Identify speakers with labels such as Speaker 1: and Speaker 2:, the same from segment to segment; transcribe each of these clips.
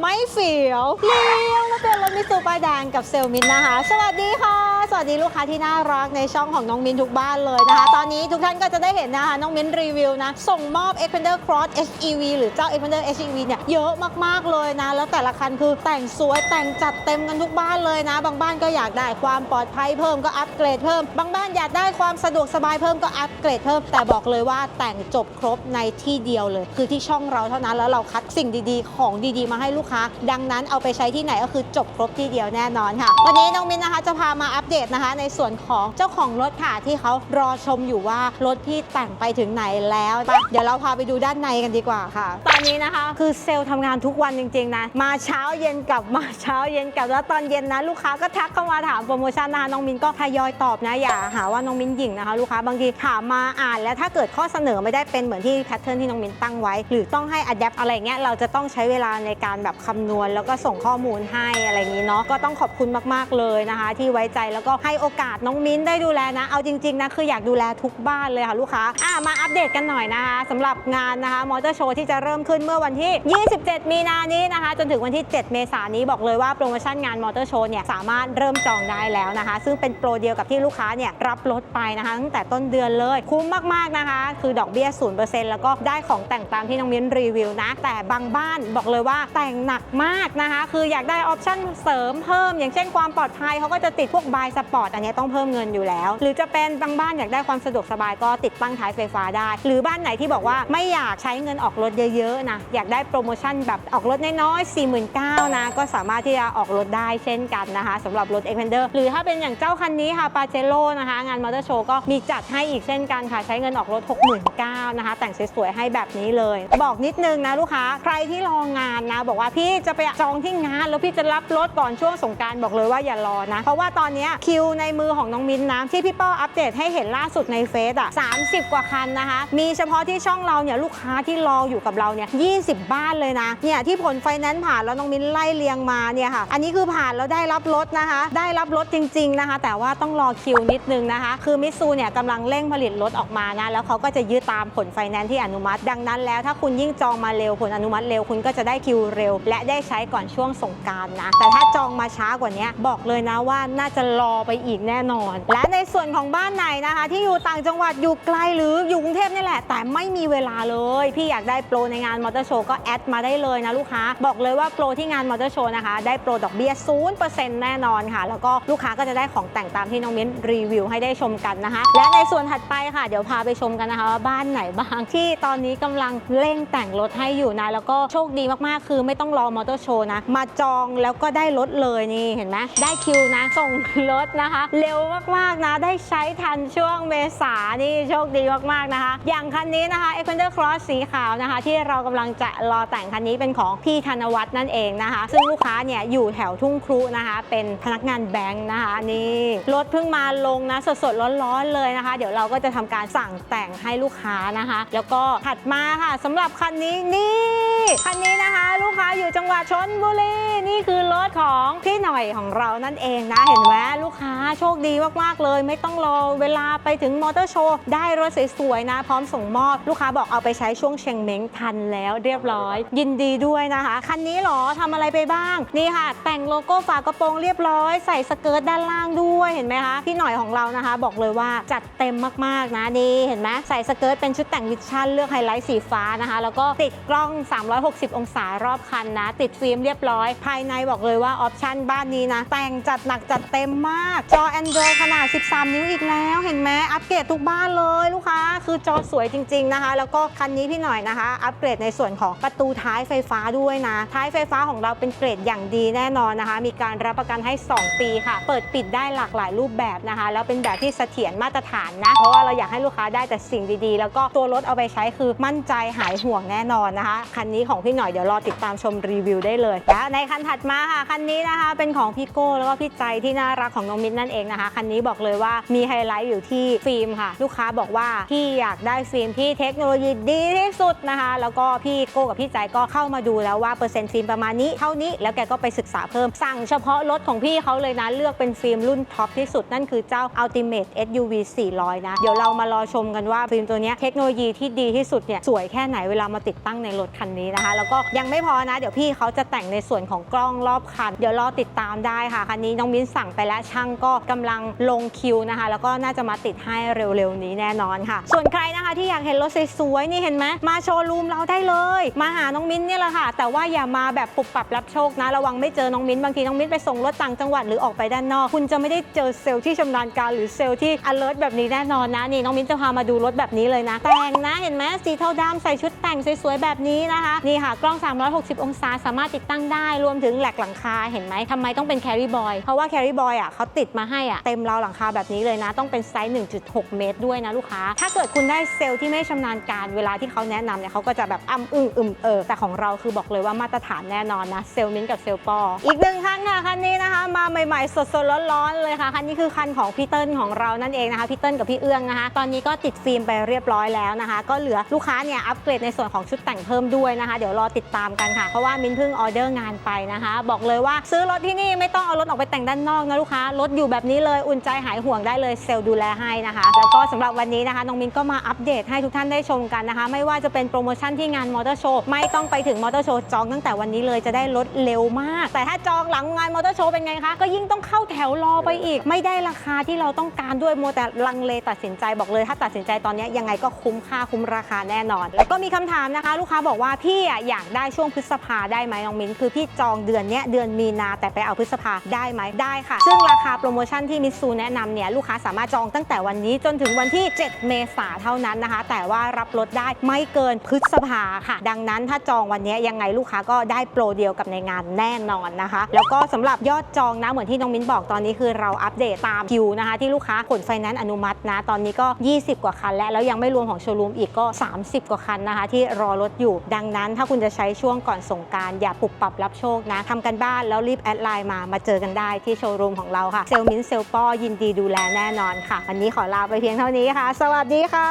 Speaker 1: ไม่เฟียวเลี้ยวมาเป็นรถมิสูป้ายแดงกับเซลลมินนะคะ สวัสดีค่ะ สวัสดีลูกค้าที่น่ารักในช่องของน้องมินทุกบ้านเลยนะคะ ตอนนี้ทุกท่านก็จะได้เห็นนะคะ น้องมินรีวิวนะ ส่งมอบ Xpander Cross HEV หรือเจ้า Xpander HEV เนี่ย เยอะมาก ๆ เลยนะ แล้วแต่ละคันคือแต่งสวยแต่งจัดเต็มกันทุกบ้านเลยนะ บางบ้านก็อยากได้ความปลอดภัยเพิ่มก็อัปเกรดเพิ่ม บางบ้านอยากได้ความสะดวกสบายเพิ่มก็อัปเกรดเพิ่ม แต่บอกเลยว่าแต่งจบครบในที่เดียวเลย คือที่ช่องเราเท่านั้นแล้วเราคัดสิ่งดีๆ ของดีๆ มาให้ลูกค้า ดังนั้นเอาไปใช้ที่ไหนก็คือจบครบที่เดียวแน่นอนค่ะ วันนี้น้องมินนะคะจะพามาอัปเดตนะคะ ในส่วนของเจ้าของรถค่ะที่เขารอชมอยู่ว่ารถพี่แต่งไปถึงไหนแล้วไปเดี๋ยวเราพาไปดูด้านในกันดีกว่าค่ะตอนนี้นะคะ คือเซลล์ทำงานทุกวันจริงๆนะ มาเช้าเย็นกลับมาเช้าเย็นกลับแล้วตอนเย็นนะลูกค้าก็ทักเข้ามาถามโปรโมชั่นนะคะน้องมินก็ทยอยตอบนะอย่าหาว่าน้องมินหยิ่งนะคะ ลูกค้าบางทีถามมาอ่านแล้วถ้าเกิดข้อเสนอไม่ได้เป็นเหมือนที่แพทเทิร์นที่น้องมินตั้งไว้ หรือต้องให้อัดแอปอะไรเงี้ยเราจะต้องใช้เวลาในการแบบคำนวณ แล้วก็ส่งข้อมูลให้อะไรนี้เนาะก็ต้องขอบคุณมากๆเลยนะคะ ที่ไว้ใจแล้วก็ให้โอกาสน้องมินได้ดูแลนะ เอาจริงๆนะคืออยากดูแลทุกบ้านเลยค่ะลูกค้าอะมาอัปเดตกันหน่อยนะคะสำหรับงานนะคะมอเตอร์โชว์ที่จะเริ่มขึ้นเมื่อวันที่ 27 มีนานี้นะคะ จนถึงวันที่ 7 เมษายนนี้บอกเลยว่าโปรโมชั่นงานมอเตอร์โชว์เนี่ยสามารถเริ่มจองได้แล้วนะคะ ซึ่งเป็นโปรเดียวกับที่ลูกค้าเนี่ยรับรถไปนะคะ ตั้งแต่ต้นเดือนเลยคุ้มมากๆนะคะ คือดอกเบี้ย 0%แล้วก็ได้ของแต่งตามที่น้องมิ้นรีวิวนะ แต่บางบ้านบอกเลยว่าแต่งหนักมากนะคะ คืออยากได้ออปชั่นเสริมเพิ่ม อย่างเช่นความปลอดภัยเขาก็จะติดพวกบายสปอร์ตอันนี้ต้องเพิ่มเงินอยู่แล้ว หรือจะเป็นบางบ้านอยากได้ความสะดวกสบายก็ติดตั้งท้ายไฟฟ้าได้ หรือบ้านไหนที่บอกว่าไม่อยากใช้เงินออกรถเยอะๆนะ อยากได้โปรโมชั่นแบบออกรถน้อยๆ49,000นะ ก็สามารถที่จะออกรถได้เช่นกันนะคะสำหรับรถ e x p a n d e r หรือถ้าเป็นอย่างเจ้าคันนี้ค่ะปาเจโ o นะคะ งานมอเตอร์โชว์ก็มีจัดให้อีกเช่นกันค่ะ ใช้เงินออกรถ 69,000นะคะ แต่งสวยๆให้แบบนี้เลย บอกนิดนึงนะลูกค้าใครที่รองานนะ บอกว่าพี่จะไปจองที่งาน แล้วพี่จะรับรถก่อนช่วงสงกรารบอกเลยว่าอย่ารอนะ เพราะว่าตอนนี้คิวในมือของน้องมิ้นนะที่พี่ป้ออัปเดตให้เห็นล่าสุดในเฟซอะ30 กว่าคันนะคะ มีเฉพาะที่ช่องเราเนี่ยลูกค้าที่รออยู่กับเราเนี่ย20 บ้านเลยนะ เนี่ยที่ผลไฟแนนซ์ผ่านแล้วน้องมิ้นไล่เรียงมาเนี่ยค่ะ อันนี้คือผ่านแล้วได้รับรถนะคะ ได้รับรถจริง ๆนะคะ แต่ว่าต้องรอคิวนิดนึงนะคะ คือมิตซูเนี่ยกำลังเร่งผลิตรถออกมานะ แล้วเขาก็จะยืดตามผลไฟแนนซ์ที่อนุมัติ ดังนั้นแล้วถ้าคุณยิ่งจองมาเร็วผลอนุมัติเร็วคุณก็จะได้คิวเร็ว และได้ใช้ก่อนช่วงสงกรารนะ แต่ถ้าจองมาช้ากว่านี้บอกเลยนะว่าน่าจะรอไปอีกแน่นอน และในส่วนของบ้านไหนนะคะ ที่อยู่ต่างจังหวัดอยู่ไกลหรืออยู่กรุงเทพนี่แหละ แต่ไม่มีเวลาเลย พี่อยากได้โปรในงานมอเตอร์โชว์ก็แอดมาได้เลยนะลูกค้า บอกเลยว่าโปรที่งานมอเตอร์โชว์นะคะ ได้โปรดอกเบี้ย0%แน่นอนค่ะ แล้วก็ลูกค้าก็จะได้ของแต่งตามที่น้องมิ้นรีวิวให้ได้ชมกันนะคะ และในส่วนถัดไปค่ะ เดี๋ยวพาไปชมกันนะคะว่าบ้านไหนบ้างที่ตอนนี้กำลังเร่งแต่งรถให้อยู่นะแล้วก็โชคดีมากๆ คือไม่ต้องรอมอเตอร์โชว์นะ มาจองแล้วก็ได้รถเลยนี่เห็นไหมได้คิวนะส่งรถนะคะ เร็วมากๆนะได้ใช้ทันช่วงเมษานี่โชคดีมากๆนะคะ อย่างคันนี้นะคะ e x p a n d e r Cross สีขาวนะคะ ที่เรากำลังจะรอแต่งคันนี้เป็นของพี่ธนวัฒน์นั่นเองนะคะ ซึ่งลูกค้าเนี่ยอยู่แถวทุ่งครุนะคะ เป็นพนักงานแบงค์นะคะนี่รถเพิ่งมาลงนะสดๆร้อนๆเลยนะคะ เดี๋ยวเราก็จะทำการสั่งแต่งให้ลูกค้านะคะ แล้วก็ถัดมาค่ะสำหรับคันนี้นี่ คันนี้นะคะ ลูกค้าอยู่จังหวัดชนบุรีนี่คือรถของพี่หน่อยของเรานั่นเองนะเห็นไหมลูกค้าโชคดีมากๆเลย ไม่ต้องรอเวลาไปถึงมอเตอร์โชว์ได้รถสวยๆนะ พร้อมส่งมอบ ลูกค้าบอกเอาไปใช้ช่วงเชียงเม้งทันแล้วเรียบร้อย ยินดีด้วยนะคะ คันนี้หรอทำอะไรไปบ้าง นี่ค่ะ แต่งโลโก้ฝากระโปรงเรียบร้อย ใส่สเกิร์ตด้านล่างด้วยเห็นไหมคะพี่หน่อยของเรานะคะ บอกเลยว่าจัดเต็มมากๆนะนี่เห็นไหมใส่สเกิร์ตเป็นชุดแต่งวิชั่นเลือกไฮไลท์สีฟ้านะคะ แล้วก็ติดกล้อง360 องศารอบคันนะ ติดฟิล์มเรียบร้อย ภายในบอกเลยว่าออปชั่นบ้านนี้นะ แต่งจัดหนักจัดเต็มมาก จอ Android ขนาด 13 นิ้วอีกแล้วเห็นไหมอัปเกรดทุกบ้านเลยลูกค้า คือจอสวยจริง ๆนะคะ แล้วก็คันนี้พี่หน่อยนะคะ อัปเกรดในส่วนของประตูท้ายไฟฟ้าด้วยนะ ท้ายไฟฟ้าของเราเป็นเกรดอย่างดีแน่นอนนะคะ มีการรับประกันให้ 2 ปีค่ะ เปิดปิดได้หลากหลายรูปแบบนะคะ แล้วเป็นแบบที่เสถียรมาตรฐานนะ เพราะว่าเราอยากให้ลูกค้าได้แต่สิ่งดีๆ แล้วก็ตัวรถเอาไปใช้คือมั่นใจหายห่วงแน่นอนนะคะ คันนี้ของพี่หน่อยเดี๋ยวรอติดตามชมรีวิวได้เลยและในคันถัดมาค่ะคันนี้นะคะเป็นของพี่โก้แล้วก็พี่ใจที่น่ารักของน้องมิ้นนั่นเองนะคะคันนี้บอกเลยว่ามีไฮไลท์อยู่ที่ฟิล์มค่ะ ลูกค้าบอกว่าพี่อยากได้ฟิล์มที่เทคโนโลยีดีที่สุดนะคะ แล้วก็พี่โก้กับพี่ใจก็เข้ามาดูแล้วว่าเปอร์เซ็นต์ฟิล์มประมาณนี้เท่านี้แล้วแกก็ไปศึกษาเพิ่มสั่งเฉพาะรถของพี่เขาเลยนะเลือกเป็นฟิล์มรุ่นท็อปที่สุดนั่นคือเจ้า Ultimate SUV 400 นะ เดี๋ยวเรามารอชมกันว่าฟิล์มตัวนี้เทคโนโลยีที่ดีที่สุดเนี่ยสวยแค่ไหนเวลามาติดตั้งในรถคันนี้นะคะ แล้วก็ยังไม่พอนะ เดี๋ยวพี่เขาจะแต่งในส่วนของกล้องรอบคัน เดี๋ยวรอติดตามได้ค่ะ คันนี้น้องมิ้นสั่งไปแล้วช่างก็กำลังลงคิวนะคะ แล้วก็น่าจะมาติดให้เร็วๆนี้แน่นอนค่ะ ส่วนใครนะคะที่อยากเห็นรถสวยๆนี่เห็นไหมมาโชว์รูมเราได้เลย มาหาน้องมิ้นเนี่ยแหละค่ะ แต่ว่าอย่ามาแบบปุบปับรับโชคนะ ระวังไม่เจอน้องมิ้นบางทีน้องมิ้นไปส่งรถต่างจังหวัดหรือออกไปด้านนอก คุณจะไม่ได้เจอเซลล์ที่ชำนาญการหรือเซลล์ที่ alert แบบนี้แน่นอนนะนี่น้องมิ้นจะพามาดูรถแบบนี้เลยนะแต่งนะเห็นไหมสีเทาดำใส่ชุดแต่งสวยๆแบบนี้นะคะนี่ค่ะ กล้อง 360 องศาสามารถติดตั้งได้รวมถึงแหลกหลังคาเห็นไหมทำไมต้องเป็นแคริบอยเพราะว่าแคริบอยอะเขาติดมาให้อะเต็มราวหลังคาแบบนี้เลยนะ ต้องเป็นไซส์ 1.6 เมตรด้วยนะลูกค้า ถ้าเกิดคุณได้เซลล์ที่ไม่ชำนาญการเวลาที่เขาแนะนำเนี่ยเขาก็จะแบบอ้ำอึ้งอึมเออแต่ของเราคือบอกเลยว่ามาตรฐานแน่นอนนะเซลล์มิ้นกับเซลล์ปออีกหนึ่งคันค่ะคันนี้นะคะมาใหม่ๆ สดๆร้อนๆเลยค่ะคันนี้คือคันของพี่เติ้ลของเรานั่นเองนะคะพี่เติ้ลกับพี่เอื้องนะคะ ตอนนี้ก็ติดฟิล์มไปเรียบร้อยแล้วนะคะ ก็เหลือลูกค้าเนี่ยอัปเกรดในส่วนของชุดแต่งเพิ่มด้วยนะคะเดี๋ยวรอติดตามกันค่ะ เพราะว่ามิ้นเพิ่งออเดอร์งานไปนะคะ บอกเลยว่าซื้อรถที่นี่ไม่ต้องเอารถออกไปแต่งด้านนอกนะลูกค้ารถอยู่แบบนี้เลยอุ่นใจหายห่วงได้เลยเซลล์ดูแลให้นะคะ แล้วก็สำหรับวันนี้นะคะน้องมิ้นก็มาอัปเดตให้ทุกท่านได้ชมกันนะคะ ไม่ว่าจะเป็นโปรโมชั่นที่งานมอเตอร์โชว์ไม่ต้องไปถึงมอเตอร์โชว์จองตั้งแต่วันนี้เลยจะได้ลดเร็วมาก แต่ถ้าจองหลังงานมอเตอร์โชว์เป็นไงคะก็ยิ่งต้องเข้าแถวรอไปอีก ไม่ได้ราคาที่เราต้องการด้วยโมแต่ลังเลตัดสินใจบอกเลย ถ้าตัดสินใจตอนนี้ยังไงก็คุ้มค่าคุ้มราคาแน่นอน แล้วก็มีคำถามนะคะ ลูกค้าบอกว่าพี่อะอยากได้ช่วงพฤษภาได้ไหมน้องมิ้นคือพี่จองเดือนเนี้ยเดือนมีนาแต่ไปเอาพฤษภาได้ไหมได้ค่ะ ซึ่งราคาโปรโมชั่นที่มิซูแนะนำเนี่ยลูกค้าสามารถจองตั้งแต่วันนี้จนถึงวันที่ 7 เมษาเท่านั้นนะคะ แต่ว่ารับรถได้ไม่เกินพฤษภาค่ะ ดังนั้นถ้าจองวันนี้ยังไงลูกค้าก็ได้โปรเดียวกับในงานแน่นอนนะคะ แล้วก็สำหรับยอดจองนะเหมือนที่น้องมิ้นบอกตอนนี้คือเราอัปเดตตามคิวนะคะ ที่ลูกค้าผลไฟแนนซ์อนุมัตินะ ตอนนี้ก็ 20 กว่าคันแล้วแล้วยังไม่รวมของโชว์รูมอีกก็ 30 กว่าคันนะคะ ที่รอรถอยู่ดังนั้นถ้าคุณจะใช้ช่วงก่อนสงการอย่าปรับปรับรับโชคนะทำกันบ้านแล้วรีบแอดไลน์มามาเจอกันได้ที่โชว์รูมของเราค่ะเซลมินเซลปอยินดีดูแลแน่นอนค่ะ วันนี้ขอลาไปเพียงเท่านี้ค่ะ สวัสดีค่ะ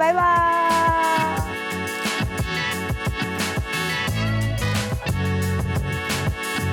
Speaker 1: บ๊ายบาย